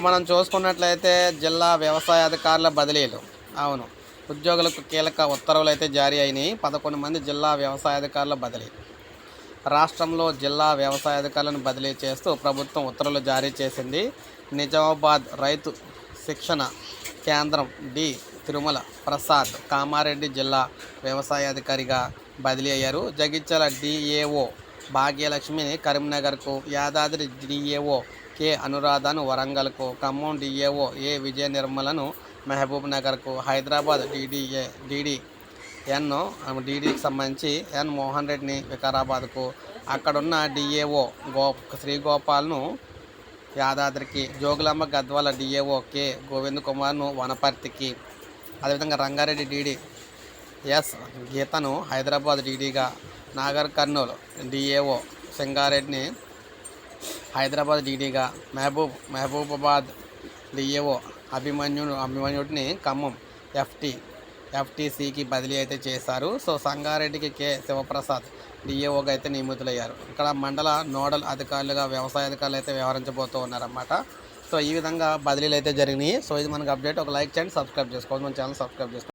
మనం చూసుకున్నట్లయితే జిల్లా వ్యవసాయ అధికారుల బదిలీలు. అవును. ఉద్యోగులకు కీలక ఉత్తర్వులు అయితే జారీ అయినాయి. పదకొండు మంది జిల్లా వ్యవసాయ అధికారుల బదిలీ. రాష్ట్రంలో జిల్లా వ్యవసాయ అధికారులను బదిలీ చేస్తూ ప్రభుత్వం ఉత్తర్వులు జారీ చేసింది. నిజామాబాద్ రైతు శిక్షణ కేంద్రం డి తిరుమల ప్రసాద్ కామారెడ్డి జిల్లా వ్యవసాయ అధికారిగా బదిలీ అయ్యారు. జగిత్యాల డిఏఓ భాగ్యలక్ష్మిని కరీంనగర్కు యాదాద్రి డిఏఓ కె. అనురాధను వరంగల్కు ఖమ్మం డిఏఓ ఏ. విజయ నిర్మలను మహబూబ్ నగర్కు హైదరాబాద్ డిడిఏ డిడి ఎన్. డీడీకి సంబంధించి ఎన్. మోహన్ రెడ్డిని వికారాబాద్కు. అక్కడున్న డిఏఓ గో శ్రీగోపాల్ను యాదాద్రికి జోగులాంబ గద్వాల డిఏఓ కె. గోవింద్ కుమార్ను వనపర్తికి. అదేవిధంగా రంగారెడ్డి డీడీ ఎస్. గీతను హైదరాబాద్ డీడీగా నాగర్ కర్నూలు డిఏఓ సింగారెడ్డిని హైదరాబాద్ డీడీగా మహబూబ్ మహబూబాబాద్ డిఏఓ అభిమన్యుడు అభిమన్యుడిని ఖమ్మం ఎఫ్టీ ఎఫ్టీసీకి బదిలీ అయితే చేశారు. సో సంగారెడ్డికి కె. శివప్రసాద్ డిఏఓగా అయితే నియమితులయ్యారు. ఇక్కడ మండల నోడల్ అధికారులుగా వ్యవసాయ అధికారులు అయితే వ్యవహరించబోతూ ఉన్నారన్నమాట. సో ఈ విధంగా బదిలీలు అయితే జరిగినాయి. సో ఇది మనకు అప్డేట్. ఒక లైక్ చేయండి సబ్స్క్రైబ్ చేసుకోవాలి మన ఛానల్ సబ్స్క్రైబ్ చేసుకోండి.